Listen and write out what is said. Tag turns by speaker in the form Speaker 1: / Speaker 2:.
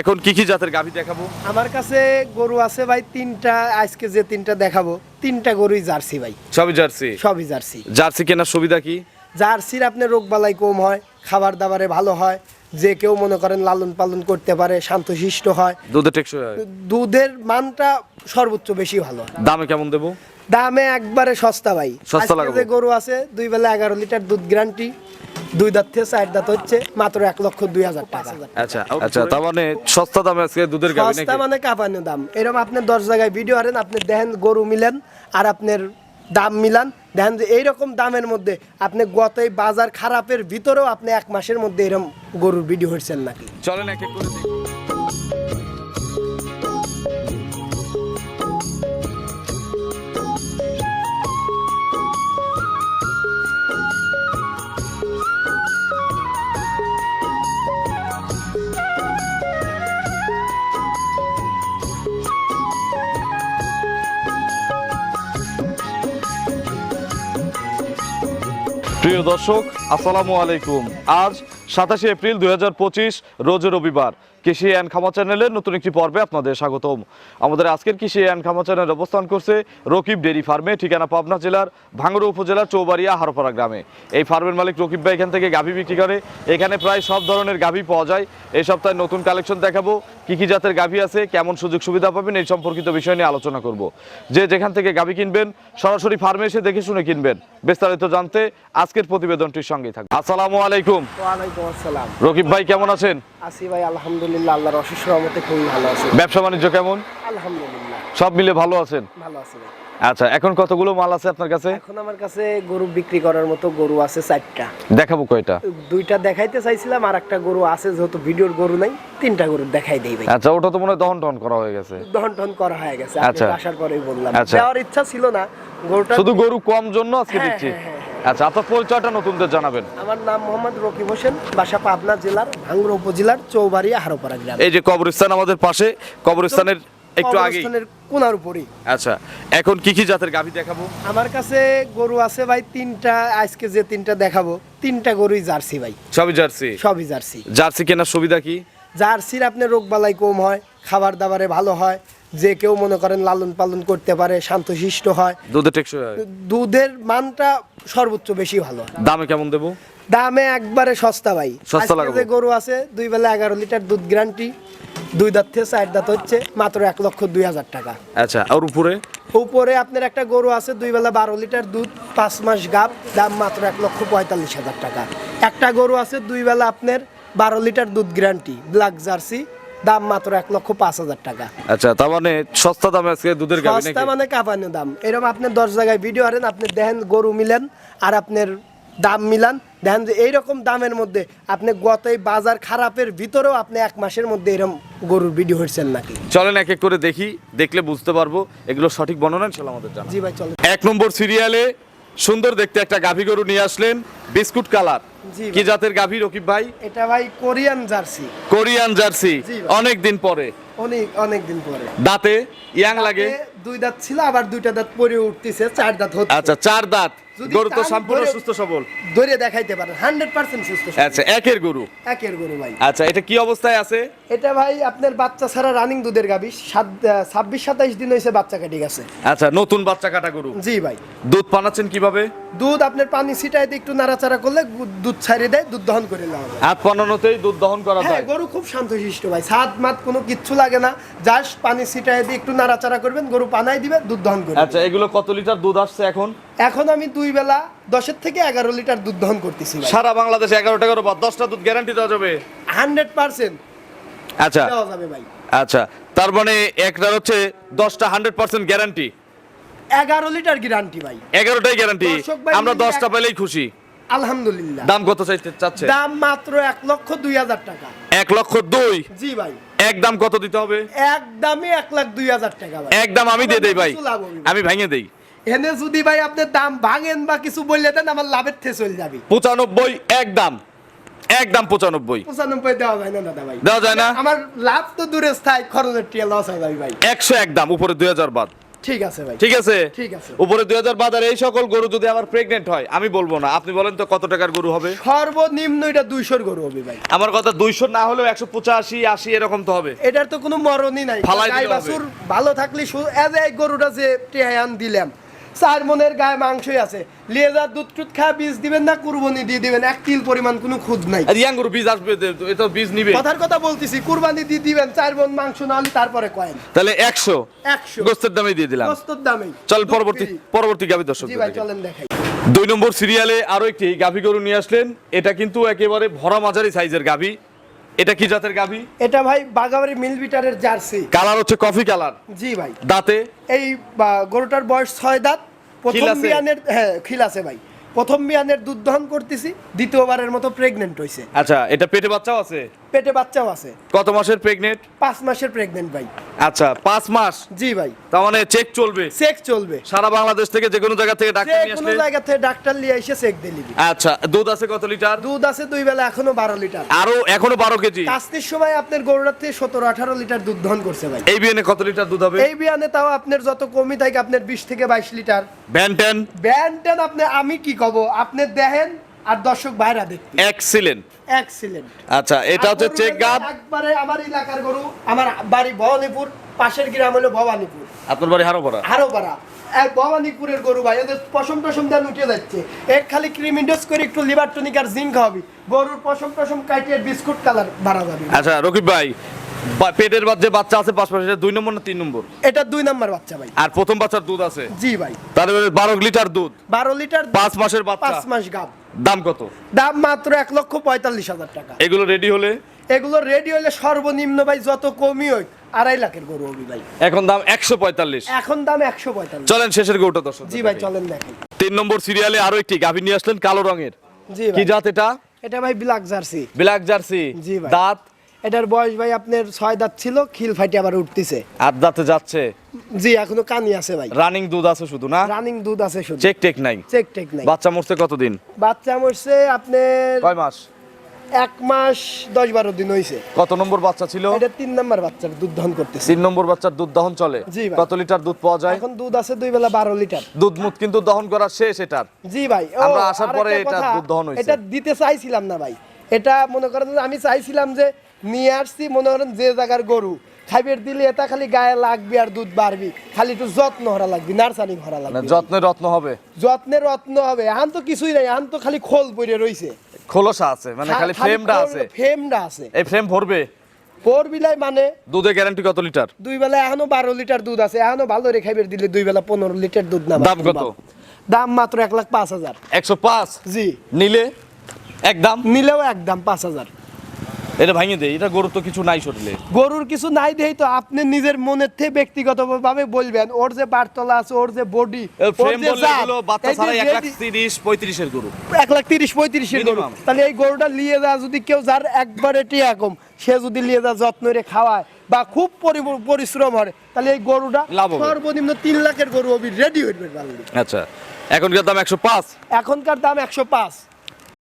Speaker 1: এখন কি কি জাতের গাভী দেখাবো?
Speaker 2: আমার কাছে গরু আছে ভাই তিনটা আজকে যে তিনটা দেখাবো তিনটা গরুই জার্সি ভাই।
Speaker 1: সবই জার্সি?
Speaker 2: সবই জার্সি।
Speaker 1: জার্সি কেনার সুবিধা কি?
Speaker 2: জার্সির আপনার রোগ বালাই কম হয় খাবার দাবারে ভালো হয় যে কেউ মনে করেন লালন পালন করতে পারে শান্তশিষ্ট হয়।
Speaker 1: দুধে টেকসই হয়?
Speaker 2: দুধের মানটা সর্বোচ্চ বেশি ভালো।
Speaker 1: দামে কেমন দেবো?
Speaker 2: দামে একবারে সস্তা ভাই।
Speaker 1: সস্তা লাগাবো।
Speaker 2: যে গরু আছে দুই বেলা এগারো লিটার দুধ গ্যারান্টি দুই দাঁত থেকে চার দাঁত হচ্ছে মাত্র এক লক্ষ দুই হাজার টাকা।
Speaker 1: আচ্ছা আচ্ছা তার মানে সস্তা দামে আজকে দুধের গাভী
Speaker 2: সস্তা মানে কাঁপানো দাম। এরকম আপনি দশ জায়গায় ভিডিও আরেন আপনি দেখেন গরু মিলেন আর আপনার দাম মিলান। দেখেন যে এইরকম দামের মধ্যে আপনি গত বাজার খারাপের ভিতরেও আপনি এক মাসের মধ্যে এরকম গরুর ভিডিও হচ্ছেন নাকি?
Speaker 1: চলেন এক এক করে প্রিয় দর্শক আসসালামু আলাইকুম। আজ সাতাশে এপ্রিল দুই রোজ রবিবার। কৃষি অ্যান্ড খামা চ্যানেলের নতুন একটি পর্বে আপনাদের স্বাগতম। আমাদের আজকের কৃষি অ্যান্ড খামা চ্যানেল অবস্থান করছে রকিব ডেরি ফার্মে ঠিকানা পাবনা জেলার ভাঙ্গুড়া উপজেলার চৌবাড়িয়া হারোপাড়া গ্রামে। এই ফার্মের মালিক রকিব ভাই এখান থেকে গাভী বিক্রি করে এখানে প্রায় সব ধরনের গাভী পাওয়া যায়। এই সপ্তাহে নতুন কালেকশন দেখাবো কি কি জাতের গাভী আছে কেমন সুযোগ সুবিধা পাবেন এই সম্পর্কিত বিষয় নিয়ে আলোচনা করব। যে যেখান থেকে গাভী কিনবেন সরাসরি ফার্মে এসে দেখে শুনে কিনবেন। বিস্তারিত জানতে আজকের প্রতিবেদনটির সঙ্গে থাকবে আসসালামু আলাইকুম।
Speaker 2: ওয়ালাইকুম আসসালাম।
Speaker 1: রকিব ভাই কেমন আছেন?
Speaker 2: আসি ভাই আলহামদুলিল্লাহ। আল্লাহর অশেষ রহমতে খুবই ভালো আছে।
Speaker 1: ব্যবসা বাণিজ্য কেমন?
Speaker 2: আলহামদুলিল্লাহ।
Speaker 1: সব মিলে ভালো আছেন?
Speaker 2: ভালো আছে
Speaker 1: আচ্ছা এখন কতগুলো মাল আছে আপনার কাছে?
Speaker 2: এখন আমার কাছে গরু বিক্রি করার মতো গরু আছে চারটা।
Speaker 1: দেখাবো কয়টা?
Speaker 2: দুইটা দেখাইতে চাইছিলাম আর একটা গরু আছে যেহেতু ভিডিওর গরু নাই তিনটা গরু দেখাই দেই ভাই।
Speaker 1: আচ্ছা ওটা তো মনে হয় দহন টহন করা হয়ে গেছে।
Speaker 2: দহন টহন করা হয়ে গেছে
Speaker 1: আচ্ছা।
Speaker 2: আসার পরেই বললাম।
Speaker 1: আচ্ছা।
Speaker 2: যাওয়ার ইচ্ছা ছিল না গরুটা
Speaker 1: শুধু গরু কম জন্য আজকে
Speaker 2: হ্যাঁ,
Speaker 1: দিচ্ছি।
Speaker 2: হ্যাঁ,
Speaker 1: আচ্ছা আপনার পরিচয়টা নতুনদের জানাবেন।
Speaker 2: আমার নাম মোহাম্মদ রকিব হোসেন বাসা পাবনা জেলার ভাঙ্গুড়া উপজেলার চৌবাড়িয়া হারোপাড়া গ্রাম।
Speaker 1: এই যে কবরস্থান আমাদের পাশে কবরস্থানের একটু আগে
Speaker 2: কোনার উপরই।
Speaker 1: আচ্ছা এখন কি কি জাতের গাভী দেখাবো?
Speaker 2: আমার কাছে গরু আছে ভাই তিনটা আজকে যে তিনটা দেখাবো তিনটা গরুই জার্সি ভাই।
Speaker 1: সবই জার্সি?
Speaker 2: সবই জার্সি।
Speaker 1: জার্সি কেনার সুবিধা কি?
Speaker 2: জার্সির আপনার রোগ বালাই কম হয় খাবার দাবারে ভালো হয় যে কেউ মনে করেন লালন পালন করতে পারে শান্তশিষ্ট হয়।
Speaker 1: দুধে টেকসই হয়?
Speaker 2: দুধের মানটা সর্বোচ্চ বেশি ভালো।
Speaker 1: দামে কেমন দেবো?
Speaker 2: দামে একবারে সস্তা ভাই।
Speaker 1: সস্তা লাগাবো।
Speaker 2: যে গরু আছে দুই বেলা এগারো লিটার দুধ গ্যারান্টি দুই দাঁত থেকে চার দাঁত হচ্ছে মাত্র এক লক্ষ দুই হাজার টাকা।
Speaker 1: আচ্ছা আর উপরে?
Speaker 2: উপরে আপনার একটা গরু আছে দুই বেলা বারো লিটার দুধ পাঁচ মাস গাব দাম মাত্র এক লক্ষ পঁয়তাল্লিশ হাজার টাকা। একটা গরু আছে দুই বেলা আপনার বারো লিটার দুধ গ্যারান্টি ব্ল্যাক জার্সি দাম মাত্র এক লক্ষ পাঁচ হাজার টাকা।
Speaker 1: আচ্ছা তার মানে সস্তা দামে আজকে দুধের গাভী
Speaker 2: সস্তা মানে কাঁপানো দাম। এরকম আপনি দশ জায়গায় ভিডিও আনেন আপনি দেখেন গরু মিলেন আর আপনার দাম মিলান। দেখেন যে এইরকম দামের মধ্যে আপনি গত এই বাজার খারাপের ভিতরেও আপনি এক মাসের মধ্যে এরকম গরুর ভিডিও হচ্ছেন নাকি?
Speaker 1: চলেন এক এক করে দেখি দেখলে বুঝতে পারব। এগুলো সঠিক বর্ণনা ইনশাল্লাহ আমাদের জানা
Speaker 2: জি ভাই চলো
Speaker 1: এক নম্বর সিরিয়ালে সুন্দর দেখতে একটা গাভী গরু নিয়ে আসলেন বিস্কুট কালার। কি জাতের গাভী রকিব ভাই?
Speaker 2: এটা ভাই কোরিয়ান জার্সি।
Speaker 1: Korean jersey. অনেক দিন পরে।
Speaker 2: অনেক অনেক দিন পরে।
Speaker 1: দাঁতে ইয়াং লাগে?
Speaker 2: দুই দাঁত ছিল আবার দুইটা দাঁত পরে উঠতেছে চার দাঁত হচ্ছে।
Speaker 1: আচ্ছা চার দাঁত। গরু তো সম্পূর্ণ সুস্থ সবল।
Speaker 2: ধরে দেখাইতে পারেন হান্ড্রেড পার্সেন্ট সুস্থ
Speaker 1: আচ্ছা একের গরু?
Speaker 2: একের গরু ভাই।
Speaker 1: আচ্ছা এটা কি অবস্থায় আছে?
Speaker 2: এটা ভাই আপনার বাচ্চা ছাড়া রানিং দুধের গাবি ছাব্বিশ সাতাইশ দিন হয়েছে বাচ্চা কেটে গেছে।
Speaker 1: আচ্ছা নতুন বাচ্চা কাটা গরু?
Speaker 2: জি ভাই।
Speaker 1: দুধ পানাচ্ছেন কীভাবে?
Speaker 2: দুধ আপনার পানি ছিটাই দিয়ে একটু নাড়াচাড়া করলে দুধ ছাড়িয়ে দেয় দুধ দহন করে নেওয়া
Speaker 1: হাত পানানোতেই দুধ দহন করা
Speaker 2: হ্যাঁ
Speaker 1: যায়।
Speaker 2: গরু খুব শান্তশিষ্ট ভাই। সাত মাত কোনো কিচ্ছু লাগে না। জাস্ট পানি ছিটাই দিয়ে একটু নাড়াচাড়া করবেন গরু পানাই দিবে দুধ দহন করবে
Speaker 1: আচ্ছা এগুলো কত লিটার দুধ আসছে এখন?
Speaker 2: এখন আমি দুই বেলা দশের থেকে এগারো লিটার দুধ দহন করতেছি
Speaker 1: সারা বাংলাদেশে এগারোটা করে বা দশটা দুধ গ্যারান্টি দেওয়া যাবে?
Speaker 2: হান্ড্রেড পার্সেন্ট
Speaker 1: আচ্ছা।
Speaker 2: দেওয়া যাবে ভাই।
Speaker 1: আচ্ছা তার মানে একটার হচ্ছে দশটা হান্ড্রেড পার্সেন্ট গ্যারান্টি
Speaker 2: এগারো লিটার গ্যারান্টি ভাই।
Speaker 1: এগারোটাই গ্যারান্টি আমরা দশটা
Speaker 2: এক-
Speaker 1: পেলেই খুশি।
Speaker 2: আলহামদুলিল্লাহ।
Speaker 1: দাম কত চাইতে চাচ্ছে?
Speaker 2: দাম মাত্র এক লক্ষ দুই হাজার টাকা।
Speaker 1: এক লক্ষ দুই?
Speaker 2: জি ভাই।
Speaker 1: এক দাম কত দিতে হবে?
Speaker 2: একদমই এক লাখ দুই হাজার টাকা
Speaker 1: এক দাম আমি দিয়ে দেই ভাই। আমি ভেঙে দেই।
Speaker 2: এনে যদি ভাই আপনি দাম ভাঙেন বা কিছু বললে দেন আমার লাভের থেকে চলে যাবে।
Speaker 1: পঁচানব্বই এক দাম। এক দাম পঁচানব্বই।
Speaker 2: পঁচানব্বই দেওয়া যায় না দাদা ভাই।
Speaker 1: দেওয়া যায় না?
Speaker 2: আমার লাভ তো দূরে স্থায়ী খরচের টিয়া লস হয়ে যাবে ভাই।
Speaker 1: একশো এক দাম উপরে দুই হাজার বাদ।
Speaker 2: ঠিক আছে ভাই।
Speaker 1: ঠিক আছে?
Speaker 2: ঠিক আছে।
Speaker 1: উপরে দুই হাজার বাজার এই সকল গরু যদি আবার প্রেগনেন্ট হয় আমি বলব না। আপনি বলেন তো কত টাকার গরু হবে?
Speaker 2: সর্বনিম্ন এটা দুইশোর গরু হবে ভাই।
Speaker 1: আমার কথা দুইশো না হলেও একশো পঁচাশি আশি এরকম তো হবে।
Speaker 2: এটার তো কোনো মরণই নাই।
Speaker 1: ফালাই
Speaker 2: গাই বাছুর ভালো থাকলে এজ এই গরুটা যে টেহায়ান দিলাম চার মনের গায়ে মাংসই আছে। লেজার দুধ টুধ খা বীজ দিবেন না কুরবানি দিয়ে দিবেন। এক তিল পরিমাণ কোনো খুদ নাই।
Speaker 1: আর ইয়াং বীজ আসবে এটা বীজ নিবে।
Speaker 2: কথার কথা বলতেছি কুরবানি দিয়ে দিবেন চার মন মাংস না হলে তারপরে কয়েন।
Speaker 1: তাহলে একশো।
Speaker 2: একশো।
Speaker 1: গোস্তের দামে দিয়ে দিলাম।
Speaker 2: প্রস্তুত দামেই।
Speaker 1: চল পরবর্তী পরবর্তী গাভী দর্শক
Speaker 2: জি ভাই চলেন দেখাই।
Speaker 1: দুই নম্বর সিরিয়ালে আরও একটি গাভী গরু নিয়ে আসলেন। এটা কিন্তু একেবারে ভরা মাঝারি সাইজের গাভী। এটা কি জাতের গাভী?
Speaker 2: এটা ভাই বাগাবাড়ি মিলবিটারের জার্সি।
Speaker 1: কালার হচ্ছে কফি কালার।
Speaker 2: জি ভাই।
Speaker 1: দাঁতে?
Speaker 2: এই গরুটার বয়স ছয় দাঁত। প্রথম? বিয়ানের হ্যাঁ খিল আছে ভাই। প্রথম বিয়ানের দুধ দহন করতেছি দ্বিতীয়বারের মতো প্রেগনেন্ট হয়েছে
Speaker 1: আচ্ছা এটা পেটে বাচ্চাও আছে?
Speaker 2: পেটে বাচ্চাও আছে।
Speaker 1: কত মাসের প্রেগনেন্ট
Speaker 2: পাঁচ মাসের প্রেগনেন্ট ভাই।
Speaker 1: আচ্ছা পাঁচ মাস?
Speaker 2: জি ভাই।
Speaker 1: তার মানে চেক চলবে?
Speaker 2: চেক চলবে।
Speaker 1: সারা বাংলাদেশ থেকে যে কোনো জায়গা থেকে ডাক্তার নিয়ে
Speaker 2: কোনো
Speaker 1: আসলে
Speaker 2: জায়গা থেকে ডাক্তার নিয়ে এসে চেক দিয়ে দিবি
Speaker 1: আচ্ছা দুধ আছে কত লিটার?
Speaker 2: দুধ আছে দুই বেলা এখনও বারো লিটার।
Speaker 1: আরও এখনও বারো কেজি?
Speaker 2: কাস্তির সময় আপনার গরুটার থেকে সতেরো আঠারো লিটার দুধ দহন করছে ভাই।
Speaker 1: এই বিয়ে কত লিটার দুধ হবে?
Speaker 2: এই বিয়ানে তাও আপনার যত কমই থাকে আপনার বিশ থেকে বাইশ লিটার।
Speaker 1: ব্যান টেন
Speaker 2: ব্যান্ডেন আপনি আমি কি কব? আপনি দেখেন আর দর্শক ভাইরা দেখতে।
Speaker 1: এক্সিলেন্ট
Speaker 2: এক্সিলেন্ট
Speaker 1: আচ্ছা এটা হচ্ছে চেক গাব
Speaker 2: একবারে আমার এলাকার গরু আমার বাড়ি ভবানীপুর পাশের গ্রাম হলো ভবানীপুর।
Speaker 1: আপনার বাড়ি হারো পড়া
Speaker 2: আরও পাড়া এক ভবানীপুরের গরু ভাই এদের পশম টসম দেন উঠে যাচ্ছে। এক খালি ক্রিমিন্ডোজ করে একটু লিভার টনিক আর জিঙ্ক খাওয়াবি। গরুর পশম টসম কাটিয়ে বিস্কুট কালার বাড়া যাবে।
Speaker 1: আচ্ছা রকিব ভাই পেটের বা- যে বাচ্চা আছে পাঁচ মাসের দুই নম্বর না তিন নম্বর?
Speaker 2: এটা দুই নাম্বার বাচ্চা ভাই।
Speaker 1: আর প্রথম বাচ্চার দুধ আছে?
Speaker 2: জি ভাই।
Speaker 1: তাহলে বারো লিটার দুধ।
Speaker 2: বারো লিটার
Speaker 1: পাঁচ মাসের বাচ্চা।
Speaker 2: পাঁচ মাস গাব।
Speaker 1: দাম কত?
Speaker 2: দাম মাত্র এক লক্ষ পঁয়তাল্লিশ হাজার টাকা।
Speaker 1: এগুলো রেডি হলে?
Speaker 2: এগুলো রেডি হলে সর্বনিম্ন ভাই যত কমই হোক আড়াই লাখের গরু হবি ভাই।
Speaker 1: এখন দাম একশো পঁয়তাল্লিশ।
Speaker 2: এখন দাম একশো পঁয়তাল্লিশ।
Speaker 1: চলেন শেষের গরুটা দর্শক
Speaker 2: জি ভাই চলেন দেখেন।
Speaker 1: তিন নম্বর সিরিয়ালে আরও একটি গাভী নিয়ে আসলেন কালো রঙের।
Speaker 2: জি
Speaker 1: কি জাত এটা?
Speaker 2: এটা ভাই ব্ল্যাক জার্সি
Speaker 1: ব্ল্যাক জার্সি
Speaker 2: জি ভাই।
Speaker 1: দাঁত
Speaker 2: এটার বয়স ভাই আপনার ছয় দাঁত ছিল খিল ফাইটে আবার উঠতেছে।
Speaker 1: আর দাঁতে যাচ্ছে?
Speaker 2: জি এখনও কানি আছে ভাই।
Speaker 1: রানিং দুধ আছে শুধু না?
Speaker 2: রানিং দুধ আছে শুধু।
Speaker 1: চেক টেক নাই?
Speaker 2: চেক টেক নাই।
Speaker 1: বাচ্চা মরছে কতদিন?
Speaker 2: বাচ্চা মরছে আপনার
Speaker 1: কয় মাস?
Speaker 2: এক মাস দশ বারো দিন হয়েছে
Speaker 1: কত নম্বর বাচ্চা ছিল?
Speaker 2: এটা তিন নাম্বার বাচ্চার দুধ দহন করতেছে।
Speaker 1: তিন নম্বর বাচ্চার দুধ দহন চলে?
Speaker 2: জি
Speaker 1: কত লিটার দুধ পাওয়া যায়?
Speaker 2: এখন দুধ আছে দুই বেলা বারো লিটার।
Speaker 1: দুধ মুখ কিন্তু দহন করা শেষ এটার।
Speaker 2: জি ভাই
Speaker 1: আমরা আসার পরে এটা দুধ দহন হয়েছে।
Speaker 2: এটা দিতে চাইছিলাম না ভাই। এটা মনে করেন যে আমি চাইছিলাম যে নিয়ে আসছি মনে করেন যে জায়গার গরু। খাইবের দিলে এটা খালি গায়ে লাগবে আর দুধ বাড়বি। খালি একটু যত্ন হরা লাগবে নার্সারিং হরা লাগবে।
Speaker 1: যত্নে রত্ন হবে?
Speaker 2: যত্নের রত্ন হবে। এখন তো কিছুই নাই এখন তো খালি খোল পড়ে রইছে।
Speaker 1: খোলসা আছে মানে খালি ফ্রেমটা আছে।
Speaker 2: ফ্রেমটা আছে।
Speaker 1: এই ফ্রেম ভরবে?
Speaker 2: ফোর বিলাই মানে?
Speaker 1: দুধে গ্যারান্টি কত লিটার?
Speaker 2: দুই বেলা এখনও বারো লিটার দুধ আছে। এখনও ভালো রে খাইবের দিলে দুই বেলা পনেরো লিটার দুধ না
Speaker 1: দাম কত?
Speaker 2: দাম মাত্র এক লাখ পাঁচ হাজার।
Speaker 1: একশো পাঁচ?
Speaker 2: জি।
Speaker 1: নিলে একদম
Speaker 2: নিলেও একদম পাঁচ হাজার।
Speaker 1: এটা ভাঙে দেয় এটা গরু তো কিছু নাই শরীরে।
Speaker 2: গরুর কিছু নাই দেই তো আপনি নিজের মনের থেকে ব্যক্তিগতভাবে বলবেন ওর যে বারতলা আছে ওর যে বডি
Speaker 1: বাচ্চা এক লাখ গরু।
Speaker 2: লাখ গরু। তাহলে এই গরুটা নিয়ে যা যদি কেউ যার একবারে টিয়া কম সে যদি নিয়ে যা যত্ন রে খাওয়ায় বা খুব পরিশ্রম হয় তাহলে এই গরুটা। সর্বনিম্ন তিন লাখের গরু হবি রেডি হইবে
Speaker 1: আচ্ছা এখনকার দাম একশো পাঁচ।
Speaker 2: এখনকার দাম একশো পাঁচ।